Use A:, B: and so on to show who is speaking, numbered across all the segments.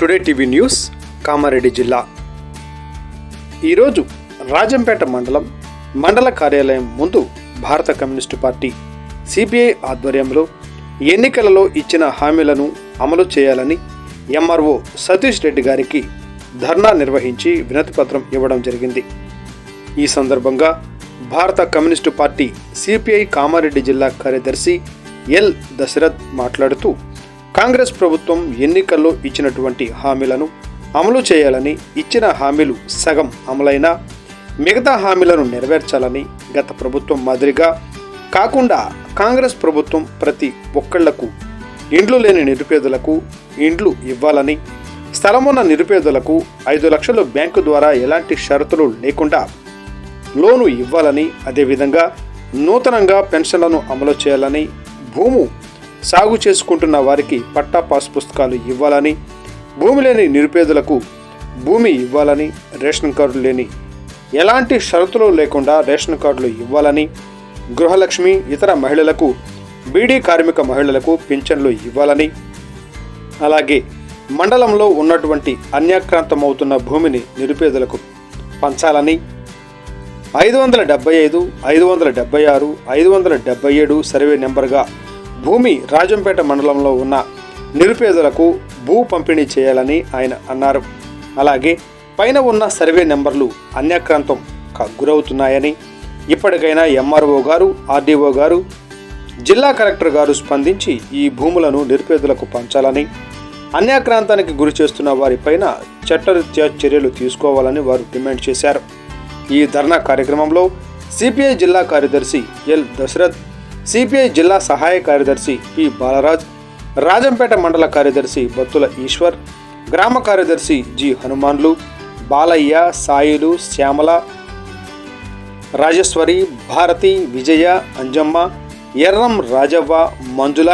A: Today TV news Kamareddy జిల్లా. ఈరోజు రాజంపేట మండలం మండల కార్యాలయం ముందు భారత కమ్యూనిస్టు పార్టీ సిపిఐ ఆధ్వర్యంలో ఎన్నికలలో ఇచ్చిన హామీలను అమలు చేయాలని ఎంఆర్ఓ సతీష్ రెడ్డి గారికి ధర్నా నిర్వహించి వినతిపత్రం ఇవ్వడం జరిగింది. ఈ సందర్భంగా భారత కమ్యూనిస్టు పార్టీ సిపిఐ కామారెడ్డి జిల్లా కార్యదర్శి ఎల్ దశరథ్ మాట్లాడుతూ కాంగ్రెస్ ప్రభుత్వం ఎన్నికల్లో ఇచ్చినటువంటి హామీలను అమలు చేయాలని ఇచ్చిన హామీలు సగం అమలైనా మిగతా హామీలను నెరవేర్చాలని గత ప్రభుత్వం మాదిరిగా కాకుండా కాంగ్రెస్ ప్రభుత్వం ప్రతి ఒక్కళ్ళకు ఇండ్లు లేని నిరుపేదలకు ఇండ్లు ఇవ్వాలని స్థలమున్న నిరుపేదలకు ఐదు లక్షలు బ్యాంకు ద్వారా ఎలాంటి షరతులు లేకుండా లోను ఇవ్వాలని అదేవిధంగా నూతనంగా పెన్షన్లను అమలు చేయాలని భూము సాగు చేసుకుంటున్న వారికి పట్టా పాస్ పుస్తకాలు ఇవ్వాలని భూమి లేని నిరుపేదలకు భూమి ఇవ్వాలని రేషన్ కార్డు లేని ఎలాంటి షరతులు లేకుండా రేషన్ కార్డులు ఇవ్వాలని గృహలక్ష్మి ఇతర మహిళలకు బీడీ కార్మిక మహిళలకు పింఛన్లు ఇవ్వాలని అలాగే మండలంలో ఉన్నటువంటి అన్యాక్రాంతమవుతున్న భూమిని నిరుపేదలకు పంచాలని ఐదు వందల డెబ్బై ఐదు ఐదు వందల డెబ్బై ఆరు ఐదు వందల డెబ్బై ఏడు సర్వే నెంబర్గా భూమి రాజంపేట మండలంలో ఉన్న నిరుపేదలకు భూ పంపిణీ చేయాలని ఆయన అన్నారు. అలాగే పైన ఉన్న సర్వే నెంబర్లు అన్యాక్రాంతం గురవుతున్నాయని ఇప్పటికైనా ఎంఆర్ఓ గారు ఆర్డీఓ గారు జిల్లా కలెక్టర్ గారు స్పందించి ఈ భూములను నిరుపేదలకు పంచాలని అన్యాక్రాంతానికి గురి చేస్తున్న వారిపైన చట్టరీత్యా చర్యలు తీసుకోవాలని వారు డిమాండ్ చేశారు. ఈ ధర్నా కార్యక్రమంలో సిపిఐ జిల్లా కార్యదర్శి ఎల్. దశరథ్ సిపిఐ జిల్లా సహాయ కార్యదర్శి పి బాలరాజ్ రాజంపేట మండల కార్యదర్శి బత్తుల ఈశ్వర్ గ్రామ కార్యదర్శి G Hanumanlu Balayya Sailu Shyamala Rajeshwari Bharathi Vijaya Anjamma Erram Rajavva Manjula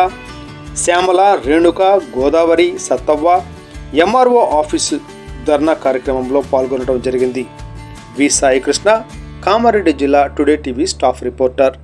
A: Shyamala Renuka Godavari Sattavva MRO office dharna కార్యక్రమంలో పాల్గొనడం జరిగింది. వి సాయికృష్ణ కామారెడ్డి జిల్లా టుడే టీవీ స్టాఫ్ రిపోర్టర్.